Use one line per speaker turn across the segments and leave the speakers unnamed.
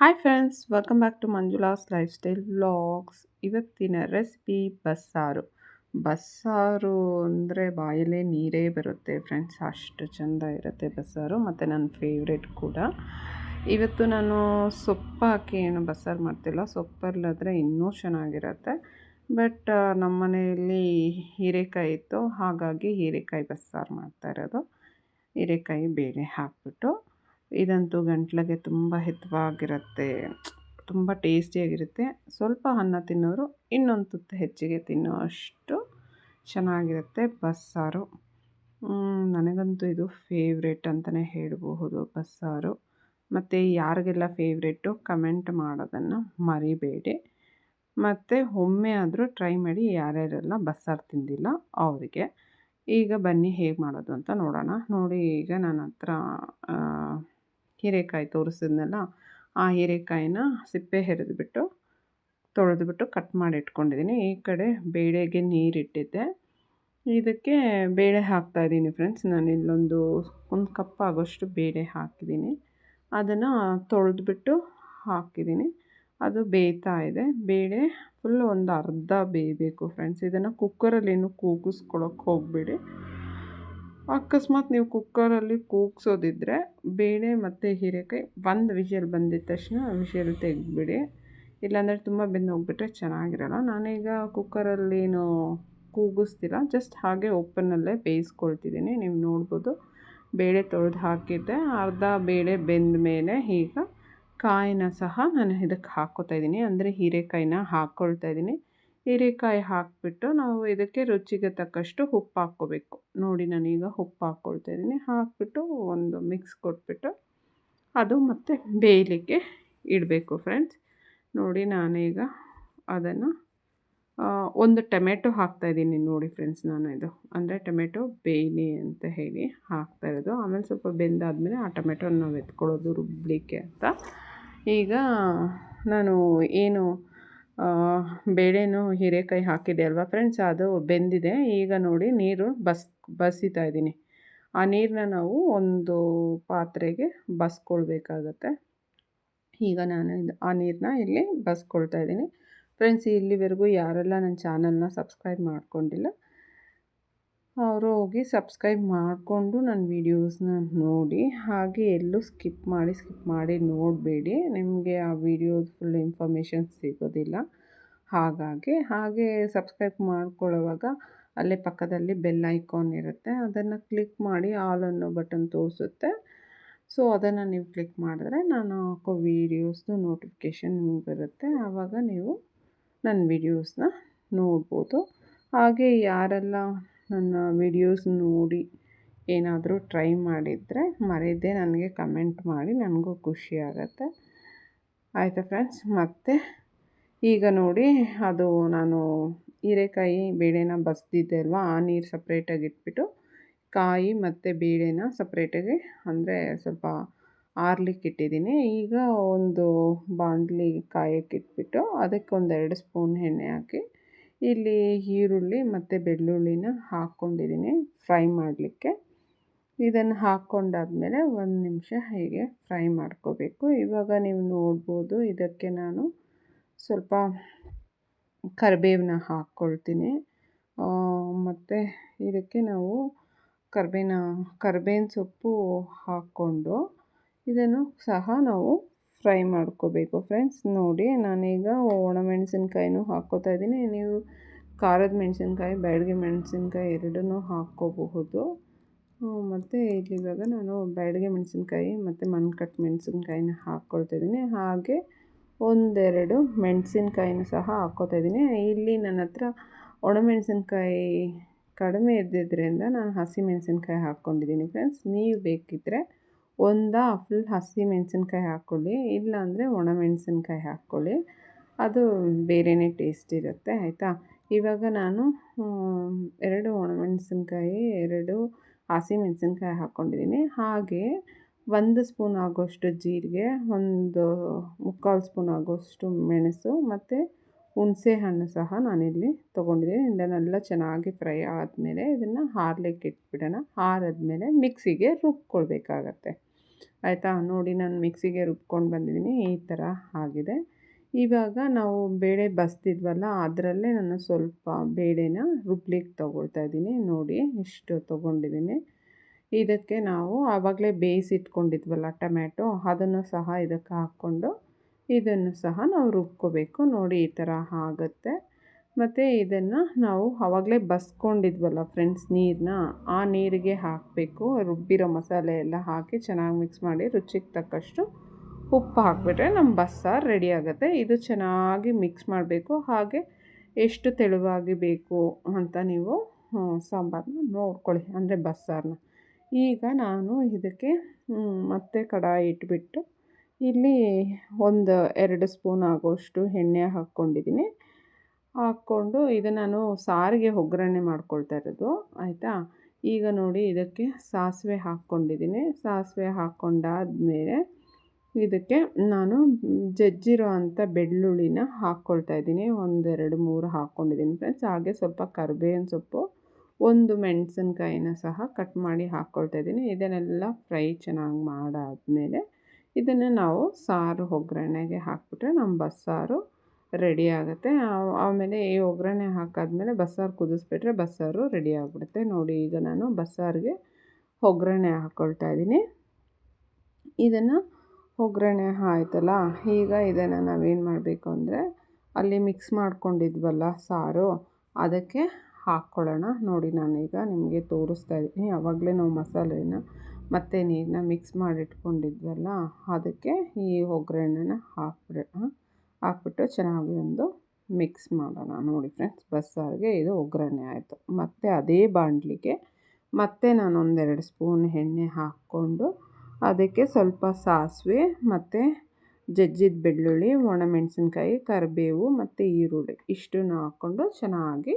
Hi friends welcome back to Manjula's lifestyle vlogs ಇವತ್ತಿನ recipe bassaru. Bassaru ಅಂದರೆ ಬಾಯಲ್ಲೇ ನೀರೇ ಬರುತ್ತೆ ಫ್ರೆಂಡ್ಸ್ ಅಷ್ಟು ಚೆಂದ ಇರುತ್ತೆ ಬಸ್ಸಾರು ಮತ್ತು ನನ್ನ ಫೇವ್ರೆಟ್ ಕೂಡ. ಇವತ್ತು ನಾನು ಸೊಪ್ಪು ಹಾಕಿ ಏನು ಬಸ್ಸಾರು ಮಾಡ್ತಿಲ್ಲ, ಸೊಪ್ಪಲ್ಲಾದರೆ ಇನ್ನೂ ಚೆನ್ನಾಗಿರುತ್ತೆ. ಬಟ್ ನಮ್ಮ ಮನೆಯಲ್ಲಿ ಹೀರೆಕಾಯಿ ಇತ್ತು, ಹಾಗಾಗಿ ಹೀರೆಕಾಯಿ ಬಸ್ಸಾರು ಮಾಡ್ತಾ ಇರೋದು. ಹೀರೆಕಾಯಿ ಬೇಳೆ ಹಾಕ್ಬಿಟ್ಟು. ಇದಂತೂ ಗಂಟ್ಲಿಗೆ ತುಂಬ ಹಿತವಾಗಿರುತ್ತೆ, ತುಂಬ ಟೇಸ್ಟಿಯಾಗಿರುತ್ತೆ. ಸ್ವಲ್ಪ ಅನ್ನ ತಿನ್ನೋರು ಇನ್ನೊಂದು ತುತ್ತು ಹೆಚ್ಚಿಗೆ ತಿನ್ನೋ ಅಷ್ಟು ಚೆನ್ನಾಗಿರುತ್ತೆ ಬಸ್ಸಾರು. ನನಗಂತೂ ಇದು ಫೇವ್ರೇಟ್ ಅಂತಲೇ ಹೇಳಬಹುದು ಬಸ್ಸಾರು. ಮತ್ತು ಯಾರಿಗೆಲ್ಲ ಫೇವ್ರೇಟು ಕಮೆಂಟ್ ಮಾಡೋದನ್ನು ಮರಿಬೇಡಿ. ಮತ್ತು ಒಮ್ಮೆ ಆದರೂ ಟ್ರೈ ಮಾಡಿ ಯಾರ್ಯಾರೆಲ್ಲ ಬಸ್ಸಾರು ತಿಂದಿಲ್ಲ ಅವರಿಗೆ. ಈಗ ಬನ್ನಿ ಹೇಗೆ ಮಾಡೋದು ಅಂತ ನೋಡೋಣ. ನೋಡಿ ಈಗ ನನ್ನ ಹತ್ರ ಹೀರೆಕಾಯಿ ತೋರಿಸಿದ್ನಲ್ಲ, ಆ ಹೀರೆಕಾಯಿನ ಸಿಪ್ಪೆ ಹೆರೆದುಬಿಟ್ಟು ತೊಳೆದುಬಿಟ್ಟು ಕಟ್ ಮಾಡಿ ಇಟ್ಕೊಂಡಿದ್ದೀನಿ ಈ ಕಡೆ ಬೇಳೆಗೆ ನೀರಿಟ್ಟಿದ್ದೆ. ಇದಕ್ಕೆ ಬೇಳೆ ಹಾಕ್ತಾಯಿದ್ದೀನಿ ಫ್ರೆಂಡ್ಸ್ ನಾನು ಇಲ್ಲೊಂದು, ಒಂದು ಕಪ್ ಆಗೋಷ್ಟು ಬೇಳೆ ಹಾಕಿದ್ದೀನಿ. ಅದನ್ನು ತೊಳೆದ್ಬಿಟ್ಟು ಹಾಕಿದ್ದೀನಿ. ಅದು ಬೇಯ್ತಾ ಇದೆ. ಬೇಳೆ ಫುಲ್ ಒಂದು ಅರ್ಧ ಬೇಯಬೇಕು ಫ್ರೆಂಡ್ಸ್ ಇದನ್ನು ಕುಕ್ಕರಲ್ಲಿ ಏನು ಕೂಗಿಸ್ಕೊಳಕ್ಕೆ ಹೋಗಬೇಡಿ. ಅಕಸ್ಮಾತ್ ನೀವು ಕುಕ್ಕರಲ್ಲಿ ಕೂಗಿಸೋದಿದ್ರೆ ಬೇಳೆ ಮತ್ತು ಹೀರೆಕಾಯಿ ಒಂದು ವಿಷಲ್ ಬಂದಿದ್ದ ತಕ್ಷಣ ವಿಷಲ್ ತೆಗೆದ್ಬಿಡಿ. ಇಲ್ಲಾಂದರೆ ತುಂಬ ಬೆಂದೋಗ್ಬಿಟ್ರೆ ಚೆನ್ನಾಗಿರಲ್ಲ. ನಾನೀಗ ಕುಕ್ಕರಲ್ಲೇನು ಕೂಗಿಸ್ತಿಲ್ಲ. ಜಸ್ಟ್ ಹಾಗೆ ಓಪನಲ್ಲೇ ಬೇಯಿಸ್ಕೊಳ್ತಿದ್ದೀನಿ. ನೀವು ನೋಡ್ಬೋದು ಬೇಳೆ ತೊಳೆದು ಹಾಕಿದ್ದೆ. ಅರ್ಧ ಬೇಳೆ ಬೆಂದ ಮೇಲೆ ಈಗ ಕಾಯಿನ ಸಹ ನಾನು ಇದಕ್ಕೆ ಹಾಕ್ಕೋತಾ ಇದ್ದೀನಿ. ಅಂದರೆ ಹೀರೆಕಾಯಿನ ಹಾಕ್ಕೊಳ್ತಾ ಇದ್ದೀನಿ. ಹೀರೆಕಾಯಿ ಹಾಕಿಬಿಟ್ಟು ನಾವು ಇದಕ್ಕೆ ರುಚಿಗೆ ತಕ್ಕಷ್ಟು ಉಪ್ಪು ಹಾಕ್ಕೋಬೇಕು. ನೋಡಿ, ನಾನೀಗ ಉಪ್ಪು ಹಾಕ್ಕೊಳ್ತಾ ಇದ್ದೀನಿ. ಹಾಕಿಬಿಟ್ಟು ಒಂದು ಮಿಕ್ಸ್ ಕೊಟ್ಬಿಟ್ಟು ಅದು ಮತ್ತು ಬೇಯಲಿಕ್ಕೆ ಇಡಬೇಕು ಫ್ರೆಂಡ್ಸ್ ನೋಡಿ, ನಾನೀಗ ಅದನ್ನು ಒಂದು ಟೊಮೆಟೊ ಹಾಕ್ತಾಯಿದ್ದೀನಿ ನೋಡಿ ಫ್ರೆಂಡ್ಸ್ ನಾನು ಇದು. ಅಂದರೆ ಟೊಮೆಟೊ ಬೇಯಲಿ ಅಂತ ಹೇಳಿ ಹಾಕ್ತಾ ಇರೋದು. ಆಮೇಲೆ ಸ್ವಲ್ಪ ಬೆಂದಾದಮೇಲೆ ಆ ಟೊಮೆಟೊನ ನಾವು ಎತ್ಕೊಳ್ಳೋದು ರುಬ್ಬಲಿಕ್ಕೆ ಅಂತ. ಈಗ ನಾನು ಏನು ಬೇಳೆನೂ ಹೀರೆಕಾಯಿ ಹಾಕಿದೆ ಅಲ್ವಾ ಫ್ರೆಂಡ್ಸ್ ಅದು ಬೆಂದಿದೆ. ಈಗ ನೋಡಿ ನೀರು ಬಸ್, ಬಸಿತಾ ಇದ್ದೀನಿ. ಆ ನೀರನ್ನ ನಾವು ಒಂದು ಪಾತ್ರೆಗೆ ಬಸ್ಕೊಳ್ಬೇಕಾಗತ್ತೆ. ಈಗ ನಾನು ಆ ನೀರನ್ನ ಇಲ್ಲಿ ಬಸ್ಕೊಳ್ತಾ ಇದ್ದೀನಿ. ಫ್ರೆಂಡ್ಸ್ ಇಲ್ಲಿವರೆಗೂ ಯಾರೆಲ್ಲ ನನ್ನ ಚಾನಲ್ನ ಸಬ್ಸ್ಕ್ರೈಬ್ ಮಾಡ್ಕೊಂಡಿಲ್ಲ ಅವರು ಹೋಗಿ ಸಬ್ಸ್ಕ್ರೈಬ್ ಮಾಡಿಕೊಂಡು ನನ್ನ ವೀಡಿಯೋಸ್ನ ನೋಡಿ, ಹಾಗೆ ಎಲ್ಲೂ ಸ್ಕಿಪ್ ಮಾಡಿ ಸ್ಕಿಪ್ ಮಾಡಿ ನೋಡಬೇಡಿ. ನಿಮಗೆ ಆ ವೀಡಿಯೋಸ್ ಫುಲ್ ಇನ್ಫಾರ್ಮೇಷನ್ ಸಿಗೋದಿಲ್ಲ. ಹಾಗಾಗಿ, ಹಾಗೆ ಸಬ್ಸ್ಕ್ರೈಬ್ ಮಾಡ್ಕೊಳ್ಳೋವಾಗ ಅಲ್ಲೇ ಪಕ್ಕದಲ್ಲಿ ಬೆಲ್ ಐಕಾನ್ ಇರುತ್ತೆ. ಅದನ್ನು ಕ್ಲಿಕ್ ಮಾಡಿ ಆಲ್ ಅನ್ನೋ ಬಟನ್ ತೋರಿಸುತ್ತೆ. ಸೊ, ಅದನ್ನು ನೀವು ಕ್ಲಿಕ್ ಮಾಡಿದ್ರೆ ನಾನು ಹಾಕೋ ವೀಡಿಯೋಸ್ದು ನೋಟಿಫಿಕೇಷನ್ ನಿಮಗೆ ಬರುತ್ತೆ. ಆವಾಗ ನೀವು ನನ್ನ ವೀಡಿಯೋಸ್ನ ನೋಡ್ಬೋದು. ಹಾಗೆ ಯಾರೆಲ್ಲ ನನ್ನ ವಿಡಿಯೋಸ್ ನೋಡಿ ಏನಾದರೂ ಟ್ರೈ ಮಾಡಿದರೆ ಮರೆಯದೆ ನನಗೆ ಕಮೆಂಟ್ ಮಾಡಿ, ನನಗೂ ಖುಷಿ ಆಗುತ್ತೆ. ಆಯಿತಾ ಫ್ರೆಂಡ್ಸ್ ಮತ್ತು ಈಗ ನೋಡಿ, ಅದು ನಾನು ಹೀರೆಕಾಯಿ ಬೇಳೆನ ಬಸ್ದಿದ್ದೆ ಅಲ್ವಾ, ಆ ನೀರು ಸಪ್ರೇಟಾಗಿ ಇಟ್ಬಿಟ್ಟು ಕಾಯಿ ಮತ್ತು ಬೇಳೆನ ಸಪ್ರೇಟಾಗಿ ಅಂದರೆ ಸ್ವಲ್ಪ ಆರ್ಲಿಕ್ಕೆ ಇಟ್ಟಿದ್ದೀನಿ. ಈಗ ಒಂದು ಬಾಣಲಿ ಕಾಯಕ್ಕೆ ಇಟ್ಬಿಟ್ಟು ಅದಕ್ಕೆ ಒಂದೆರಡು ಸ್ಪೂನ್ ಎಣ್ಣೆ ಹಾಕಿ ಇಲ್ಲಿ ಈರುಳ್ಳಿ ಮತ್ತು ಬೆಳ್ಳುಳ್ಳಿನ ಹಾಕ್ಕೊಂಡಿದ್ದೀನಿ ಫ್ರೈ ಮಾಡಲಿಕ್ಕೆ. ಇದನ್ನು ಹಾಕ್ಕೊಂಡಾದಮೇಲೆ ಒಂದು ನಿಮಿಷ ಹೀಗೆ ಫ್ರೈ ಮಾಡ್ಕೋಬೇಕು. ಇವಾಗ ನೀವು ನೋಡ್ಬೋದು, ಇದಕ್ಕೆ ನಾನು ಸ್ವಲ್ಪ ಕರಿಬೇವನ್ನ ಹಾಕ್ಕೊಳ್ತೀನಿ. ಮತ್ತು ಇದಕ್ಕೆ ನಾವು ಕರ್ಬೇವಿನ ಕರ್ಬೇವಿನ ಸೊಪ್ಪು ಹಾಕ್ಕೊಂಡು ಇದನ್ನು ಸಹ ನಾವು ಫ್ರೈ ಮಾಡ್ಕೋಬೇಕು ಫ್ರೆಂಡ್ಸ್. ನೋಡಿ, ನಾನೀಗ ಒಣಮೆಣಸಿನ್ಕಾಯಿನೂ ಹಾಕ್ಕೋತಾ ಇದ್ದೀನಿ. ನೀವು ಖಾರದ ಮೆಣಸಿನ್ಕಾಯಿ, ಬ್ಯಾಡಗಿ ಮೆಣಸಿನ್ಕಾಯಿ ಎರಡನ್ನೂ ಹಾಕ್ಕೋಬಹುದು. ಮತ್ತು ಇಲ್ಲಿ ಇವಾಗ ನಾನು ಬ್ಯಾಡಗಿ ಮೆಣಸಿನ್ಕಾಯಿ ಮತ್ತು ಮಣ್ಕಟ್ಟು ಮೆಣಸಿನ್ಕಾಯಿನ ಹಾಕ್ಕೊಳ್ತಾ ಇದ್ದೀನಿ. ಹಾಗೆ ಒಂದೆರಡು ಮೆಣಸಿನ್ಕಾಯಿನೂ ಸಹ ಹಾಕ್ಕೋತಾ ಇದ್ದೀನಿ. ಇಲ್ಲಿ ನನ್ನ ಹತ್ರ ಒಣಮೆಣಸಿನ್ಕಾಯಿ ಕಡಿಮೆ ಇದ್ದಿದ್ದರಿಂದ ನಾನು ಹಸಿ ಮೆಣಸಿನ್ಕಾಯಿ ಹಾಕ್ಕೊಂಡಿದ್ದೀನಿ ಫ್ರೆಂಡ್ಸ್. ನೀವು ಬೇಕಿದ್ದರೆ ಒಂದ ಫುಲ್ ಹಸಿ ಮೆಣಸಿನ್ಕಾಯಿ ಹಾಕ್ಕೊಳ್ಳಿ ಇಲ್ಲಾಂದರೆ ಒಣಮೆಣಸಿನ್ಕಾಯಿ ಹಾಕ್ಕೊಳ್ಳಿ ಅದು ಬೇರೆಯೇ ಟೇಸ್ಟ್ ಇರುತ್ತೆ, ಆಯಿತಾ? ಇವಾಗ ನಾನು ಎರಡು ಒಣಮೆಣಸಿನ್ಕಾಯಿ ಎರಡು ಹಸಿ ಮೆಣಸಿನ್ಕಾಯಿ ಹಾಕ್ಕೊಂಡಿದ್ದೀನಿ ಹಾಗೆ ಒಂದು ಸ್ಪೂನ್ ಆಗೋಷ್ಟು ಜೀರಿಗೆ, ಒಂದು ಮುಕ್ಕಾಲು ಸ್ಪೂನ್ ಆಗೋಷ್ಟು ಮೆಣಸು, ಮತ್ತು ಹುಣಸೆ ಹಣ್ಣು ಸಹ ನಾನಿಲ್ಲಿ ತೊಗೊಂಡಿದ್ದೀನಿ. ಇದನ್ನೆಲ್ಲ ಚೆನ್ನಾಗಿ ಫ್ರೈ ಆದಮೇಲೆ ಇದನ್ನು ಹಾರ್ಲಿಕ್ಕೆ ಇಟ್ಬಿಡೋಣ. ಹಾರದ್ಮೇಲೆ ಮಿಕ್ಸಿಗೆ ರುಬ್ಕೊಳ್ಬೇಕಾಗತ್ತೆ. ಆಯಿತಾ? ನೋಡಿ, ನಾನು ಮಿಕ್ಸಿಗೆ ರುಬ್ಕೊಂಡು ಬಂದಿದ್ದೀನಿ. ಈ ಥರ ಆಗಿದೆ. ಇವಾಗ ನಾವು ಬೇಳೆ ಬಸ್ತಿದ್ವಲ್ಲ, ಅದರಲ್ಲೇ ನಾನು ಸ್ವಲ್ಪ ಬೇಳೆನ ರುಬ್ಲಿಕ್ಕೆ ತೊಗೊಳ್ತಾ ಇದ್ದೀನಿ. ನೋಡಿ, ಇಷ್ಟು ತೊಗೊಂಡಿದ್ದೀನಿ. ಇದಕ್ಕೆ ನಾವು ಆವಾಗಲೇ ಬೇಯಿಸಿಟ್ಕೊಂಡಿದ್ವಲ್ಲ ಟೊಮ್ಯಾಟೊ, ಅದನ್ನು ಸಹ ಇದಕ್ಕೆ ಹಾಕ್ಕೊಂಡು ಇದನ್ನು ಸಹ ನಾವು ರುಬ್ಕೋಬೇಕು. ನೋಡಿ, ಈ ಥರ ಆಗುತ್ತೆ. ಮತ್ತು ಇದನ್ನು ನಾವು ಆವಾಗಲೇ ಬಸ್ಕೊಂಡಿದ್ವಲ್ಲ ಫ್ರೆಂಡ್ಸ್ ನೀರನ್ನ ಆ ನೀರಿಗೆ ಹಾಕಬೇಕು. ರುಬ್ಬಿರೋ ಮಸಾಲೆ ಎಲ್ಲ ಹಾಕಿ ಚೆನ್ನಾಗಿ ಮಿಕ್ಸ್ ಮಾಡಿ ರುಚಿಗೆ ತಕ್ಕಷ್ಟು ಉಪ್ಪು ಹಾಕಿಬಿಟ್ರೆ ನಮ್ಮ ಬಸ್ಸಾರು ರೆಡಿ ಆಗುತ್ತೆ. ಇದು ಚೆನ್ನಾಗಿ ಮಿಕ್ಸ್ ಮಾಡಬೇಕು. ಹಾಗೆ ಎಷ್ಟು ತೆಳುವಾಗಿ ಬೇಕು ಅಂತ ನೀವು ಸಾಂಬಾರನ್ನ ನೋಡ್ಕೊಳ್ಳಿ. ಅಂದರೆ ಬಸ್ಸಾರನ್ನ ಈಗ ನಾನು ಇದಕ್ಕೆ ಮತ್ತೆ ಕಡಾಯಿ ಇಟ್ಬಿಟ್ಟು ಇಲ್ಲಿ ಒಂದು ಎರಡು ಸ್ಪೂನ್ ಆಗೋಷ್ಟು ಎಣ್ಣೆ ಹಾಕ್ಕೊಂಡಿದ್ದೀನಿ. ಹಾಕ್ಕೊಂಡು ಇದು ನಾನು ಸಾರಿಗೆ ಒಗ್ಗರಣೆ ಮಾಡ್ಕೊಳ್ತಾ ಇರೋದು, ಆಯಿತಾ? ಈಗ ನೋಡಿ ಇದಕ್ಕೆ ಸಾಸಿವೆ ಹಾಕ್ಕೊಂಡಿದ್ದೀನಿ. ಸಾಸಿವೆ ಹಾಕ್ಕೊಂಡಾದ್ಮೇಲೆ ಇದಕ್ಕೆ ನಾನು ಜಜ್ಜಿರೋ ಅಂಥ ಬೆಳ್ಳುಳ್ಳಿನ ಹಾಕ್ಕೊಳ್ತಾ ಇದ್ದೀನಿ. ಒಂದೆರಡು ಮೂರು ಹಾಕ್ಕೊಂಡಿದ್ದೀನಿ ಫ್ರೆಂಡ್ಸ್. ಹಾಗೆ ಸ್ವಲ್ಪ ಕರಿಬೇವಿನ ಸೊಪ್ಪು, ಒಂದು ಮೆಣಸಿನ್ಕಾಯಿನ ಸಹ ಕಟ್ ಮಾಡಿ ಹಾಕ್ಕೊಳ್ತಾ ಇದ್ದೀನಿ. ಇದನ್ನೆಲ್ಲ ಫ್ರೈ ಚೆನ್ನಾಗಿ ಮಾಡಾದಮೇಲೆ ಇದನ್ನು ನಾವು ಸಾರು ಒಗ್ಗರಣೆಗೆ ಹಾಕಿಬಿಟ್ರೆ ನಮ್ಮ ಬಸ್ಸಾರು ರೆಡಿ ಆಗುತ್ತೆ. ಆಮೇಲೆ ಈ ಒಗ್ಗರಣೆ ಹಾಕಾದ್ಮೇಲೆ ಬಸ್ಸಾರು ಕುದಿಸ್ಬಿಟ್ರೆ ಬಸ್ಸಾರು ರೆಡಿ ಆಗಿಬಿಡುತ್ತೆ. ನೋಡಿ, ಈಗ ನಾನು ಬಸ್ಸಾರಿಗೆ ಒಗ್ಗರಣೆ ಹಾಕ್ಕೊಳ್ತಾ ಇದ್ದೀನಿ. ಇದನ್ನು ಒಗ್ಗರಣೆ ಆಯ್ತಲ್ಲ, ಈಗ ಇದನ್ನು ನಾವೇನು ಮಾಡಬೇಕು ಅಂದರೆ ಅಲ್ಲಿ ಮಿಕ್ಸ್ ಮಾಡ್ಕೊಂಡಿದ್ವಲ್ಲ ಸಾರು, ಅದಕ್ಕೆ ಹಾಕ್ಕೊಳ್ಳೋಣ. ನೋಡಿ, ನಾನೀಗ ನಿಮಗೆ ತೋರಿಸ್ತಾ ಇದ್ದೀನಿ. ಯಾವಾಗಲೇ ನಾವು ಮಸಾಲೆನ ಮತ್ತು ನೀರನ್ನ ಮಿಕ್ಸ್ ಮಾಡಿಟ್ಕೊಂಡಿದ್ವಲ್ಲ, ಅದಕ್ಕೆ ಈ ಒಗ್ಗರಣೆನ ಹಾಕ್ಬಿಡೋಣ ಹಾಕ್ಬಿಟ್ಟು ಚೆನ್ನಾಗಿ ಒಂದು ಮಿಕ್ಸ್ ಮಾಡೋಣ. ನೋಡಿ ಫ್ರೆಂಡ್ಸ್ ಬಸ್ಸಾರಿಗೆ ಇದು ಒಗ್ಗರಣೆ ಆಯಿತು. ಮತ್ತು ಅದೇ ಬಾಣಲಿಗೆ ಮತ್ತೆ ನಾನು ಒಂದೆರಡು ಸ್ಪೂನ್ ಎಣ್ಣೆ ಹಾಕ್ಕೊಂಡು ಅದಕ್ಕೆ ಸ್ವಲ್ಪ ಸಾಸಿವೆ ಮತ್ತು ಜಜ್ಜಿದ ಬೆಳ್ಳುಳ್ಳಿ ಒಣಮೆಣಸಿನ್ಕಾಯಿ ಕರಿಬೇವು ಮತ್ತು ಈರುಳ್ಳಿ ಇಷ್ಟನ್ನು ಹಾಕ್ಕೊಂಡು ಚೆನ್ನಾಗಿ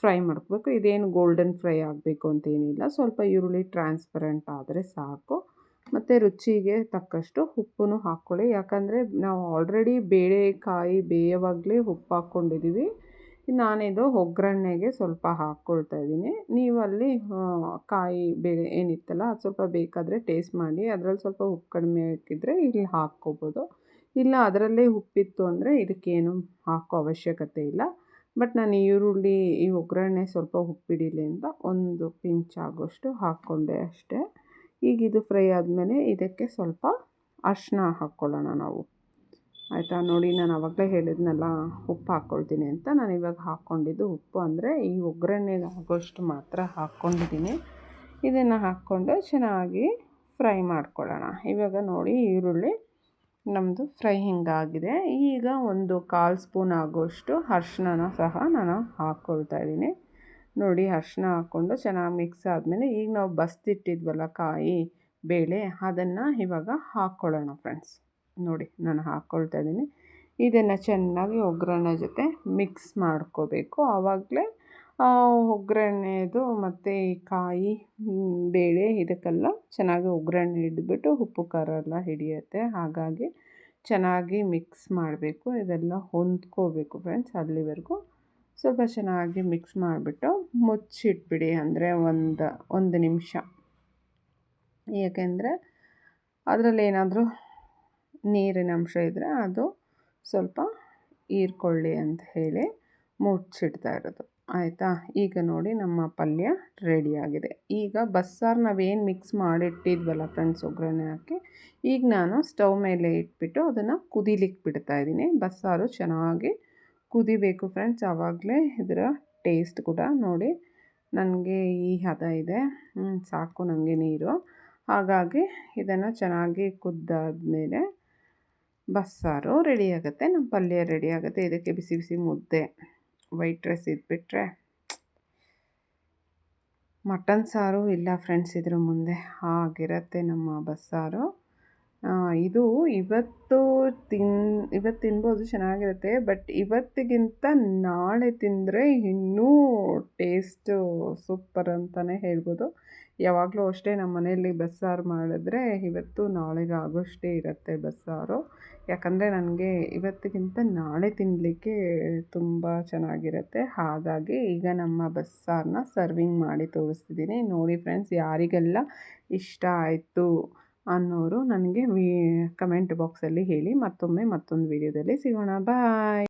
ಫ್ರೈ ಮಾಡ್ಕೋಬೇಕು. ಇದೇನು ಗೋಲ್ಡನ್ ಫ್ರೈ ಆಗಬೇಕು ಅಂತೇನಿಲ್ಲ ಸ್ವಲ್ಪ ಈರುಳ್ಳಿ ಟ್ರಾನ್ಸ್ಪರೆಂಟ್ ಆದರೆ ಸಾಕು. ಮತ್ತು ರುಚಿಗೆ ತಕ್ಕಷ್ಟು ಉಪ್ಪನ್ನು ಹಾಕ್ಕೊಳ್ಳಿ ಯಾಕಂದರೆ ನಾವು ಆಲ್ರೆಡಿ ಬೇಳೆಕಾಯಿ ಬೇಯವಾಗಲೇ ಉಪ್ಪು ಹಾಕ್ಕೊಂಡಿದ್ದೀವಿ ನಾನಿದು ಒಗ್ಗರಣೆಗೆ ಸ್ವಲ್ಪ ಹಾಕ್ಕೊಳ್ತಾ ಇದ್ದೀನಿ. ನೀವು ಅಲ್ಲಿ ಕಾಯಿ ಬೇಳೆ ಏನಿತ್ತಲ್ಲ, ಅದು ಸ್ವಲ್ಪ ಬೇಕಾದರೆ ಟೇಸ್ಟ್ ಮಾಡಿ. ಅದರಲ್ಲಿ ಸ್ವಲ್ಪ ಉಪ್ಪು ಕಡಿಮೆ ಹಾಕಿದರೆ ಇಲ್ಲಿ ಹಾಕ್ಕೋಬೋದು. ಇಲ್ಲ, ಅದರಲ್ಲೇ ಉಪ್ಪಿತ್ತು ಅಂದರೆ ಇದಕ್ಕೇನು ಹಾಕೋ ಅವಶ್ಯಕತೆ ಇಲ್ಲ. ಬಟ್ ನಾನು ಈರುಳ್ಳಿ ಈ ಒಗ್ಗರಣೆ ಸ್ವಲ್ಪ ಉಪ್ಪಿಡಿಲಿ ಅಂತ ಒಂದು ಪಿಂಚ್ ಆಗೋಷ್ಟು ಹಾಕ್ಕೊಂಡೆ ಅಷ್ಟೇ. ಈಗ ಇದು ಫ್ರೈ ಆದಮೇಲೆ ಇದಕ್ಕೆ ಸ್ವಲ್ಪ ಅರಿಶಿನ ಹಾಕ್ಕೊಳ್ಳೋಣ ನಾವು. ಆಯಿತಾ? ನೋಡಿ, ನಾನು ಆವಾಗಲೇ ಹೇಳಿದ್ನಲ್ಲ, ಉಪ್ಪು ಹಾಕ್ಕೊಳ್ತೀನಿ ಅಂತ. ನಾನು ಇವಾಗ ಹಾಕ್ಕೊಂಡಿದ್ದು ಉಪ್ಪು ಅಂದರೆ ಈ ಒಗ್ಗರಣೆಗೆ ಆಗೋಷ್ಟು ಮಾತ್ರ ಹಾಕ್ಕೊಂಡಿದ್ದೀನಿ. ಇದನ್ನು ಹಾಕ್ಕೊಂಡು ಚೆನ್ನಾಗಿ ಫ್ರೈ ಮಾಡ್ಕೊಳ್ಳೋಣ. ಇವಾಗ ನೋಡಿ, ಈರುಳ್ಳಿ ನಮ್ಮದು ಫ್ರೈ ಹಿಂಗಾಗಿದೆ. ಈಗ ಒಂದು ಕಾಲು ಸ್ಪೂನ್ ಆಗೋಷ್ಟು ಅರ್ಶಿನ ಸಹ ನಾನು ಹಾಕ್ಕೊಳ್ತಾ ಇದ್ದೀನಿ. ನೋಡಿ ಅರ್ಶಿನ ಹಾಕ್ಕೊಂಡು ಚೆನ್ನಾಗಿ ಮಿಕ್ಸ್ ಆದಮೇಲೆ ಈಗ ನಾವು ಬಸ್ತಿಟ್ಟಿದ್ವಲ್ಲ ಕಾಯಿ ಬೇಳೆ, ಅದನ್ನು ಇವಾಗ ಹಾಕ್ಕೊಳ್ಳೋಣ ಫ್ರೆಂಡ್ಸ್. ನೋಡಿ, ನಾನು ಹಾಕ್ಕೊಳ್ತಾ ಇದ್ದೀನಿ. ಇದನ್ನು ಚೆನ್ನಾಗಿ ಒಗ್ಗರಣೆ ಜೊತೆ ಮಿಕ್ಸ್ ಮಾಡ್ಕೋಬೇಕು. ಆವಾಗಲೇ ಒಗ್ಗರಣೆದು ಮತ್ತು ಈ ಕಾಯಿ ಬೇಳೆ ಇದಕ್ಕೆಲ್ಲ ಚೆನ್ನಾಗಿ ಒಗ್ಗರಣೆ ಹಿಡಿದ್ಬಿಟ್ಟು ಉಪ್ಪು, ಖಾರ ಎಲ್ಲ ಹಿಡಿಯುತ್ತೆ. ಹಾಗಾಗಿ ಚೆನ್ನಾಗಿ ಮಿಕ್ಸ್ ಮಾಡಬೇಕು. ಇದೆಲ್ಲ ಹೊಂದ್ಕೋಬೇಕು ಫ್ರೆಂಡ್ಸ್ ಅಲ್ಲಿವರೆಗೂ. ಸ್ವಲ್ಪ ಚೆನ್ನಾಗಿ ಮಿಕ್ಸ್ ಮಾಡಿಬಿಟ್ಟು ಮುಚ್ಚಿಟ್ಬಿಡಿ ಅಂದರೆ ಒಂದು ಒಂದು ನಿಮಿಷ. ಏಕೆಂದರೆ ಅದರಲ್ಲಿ ಏನಾದರೂ ನೀರಿನ ಅಂಶ ಇದ್ದರೆ ಅದು ಸ್ವಲ್ಪ ಹೀರ್ಕೊಳ್ಳಿ ಅಂತ ಹೇಳಿ ಮುಚ್ಚಿಡ್ತಾ ಇರೋದು. ಆಯಿತಾ? ಈಗ ನೋಡಿ ನಮ್ಮ ಪಲ್ಯ ರೆಡಿಯಾಗಿದೆ. ಈಗ ಬಸ್ಸಾರು ನಾವೇನು ಮಿಕ್ಸ್ ಮಾಡಿಟ್ಟಿದ್ವಲ್ಲ ಫ್ರೆಂಡ್ಸ್ ಒಗ್ಗರಣೆ ಹಾಕಿ, ಈಗ ನಾನು ಸ್ಟವ್ ಮೇಲೆ ಇಟ್ಬಿಟ್ಟು ಅದನ್ನು ಕುದಿಲಿಕ್ಕೆ ಬಿಡ್ತಾ ಇದ್ದೀನಿ. ಬಸ್ಸಾರು ಚೆನ್ನಾಗಿ ಕುದಿಬೇಕು ಫ್ರೆಂಡ್ಸ್ ಆವಾಗಲೇ ಇದರ ಟೇಸ್ಟ್ ಕೂಡ ನೋಡಿ ನನಗೆ ಈ ಹದ ಇದೆ. ಸಾಕು ನನಗೆ ನೀರು. ಹಾಗಾಗಿ ಇದನ್ನು ಚೆನ್ನಾಗಿ ಕುದ್ದಾದಮೇಲೆ ಬಸ್ಸಾರು ರೆಡಿಯಾಗುತ್ತೆ. ನಮ್ಮ ಪಲ್ಯ ರೆಡಿಯಾಗುತ್ತೆ. ಇದಕ್ಕೆ ಬಿಸಿ ಬಿಸಿ ಮುದ್ದೆ. ವೈಟ್ ರೈಸ್ ಇದ್ಬಿಟ್ರೆ ಮಟನ್ ಸಾರು ಇಲ್ಲ ಫ್ರೆಂಡ್ಸ್ ಇದ್ರ ಮುಂದೆ. ಹಾಗಿರತ್ತೆ ನಮ್ಮ ಬಸ್ಸಾರು ಇದು ಇವತ್ತು ತಿನ್, ಇವತ್ತು ತಿನ್ಬೋದು ಚೆನ್ನಾಗಿರುತ್ತೆ, ಬಟ್ ಇವತ್ತಿಗಿಂತ ನಾಳೆ ತಿಂದರೆ ಇನ್ನೂ ಟೇಸ್ಟು ಸೂಪರ್ ಅಂತಲೇ ಹೇಳ್ಬೋದು. ಯಾವಾಗಲೂ ಅಷ್ಟೇ ನಮ್ಮ ಮನೆಯಲ್ಲಿ ಬಸ್ಸಾರು ಮಾಡಿದ್ರೆ ಇವತ್ತು ನಾಳೆಗೆ ಆಗೋಷ್ಟೇ ಇರುತ್ತೆ ಬಸ್ಸಾರು. ಯಾಕಂದರೆ ನನಗೆ ಇವತ್ತಿಗಿಂತ ನಾಳೆ ತಿನ್ನಲಿಕ್ಕೆ ತುಂಬ ಚೆನ್ನಾಗಿರುತ್ತೆ. ಹಾಗಾಗಿ ಈಗ ನಮ್ಮ ಬಸ್ಸಾರನ್ನ ಸರ್ವಿಂಗ್ ಮಾಡಿ ತೋರಿಸ್ತಿದ್ದೀನಿ. ನೋಡಿ ಫ್ರೆಂಡ್ಸ್ ಯಾರಿಗೆಲ್ಲ ಇಷ್ಟ ಆಯಿತು ಅನ್ನೋರು ನನಗೆ ವಿ ಕಮೆಂಟ್ ಬಾಕ್ಸಲ್ಲಿ ಹೇಳಿ ಮತ್ತೊಮ್ಮೆ ಮತ್ತೊಂದು ವಿಡಿಯೋದಲ್ಲಿ ಸಿಗೋಣ. ಬಾಯ್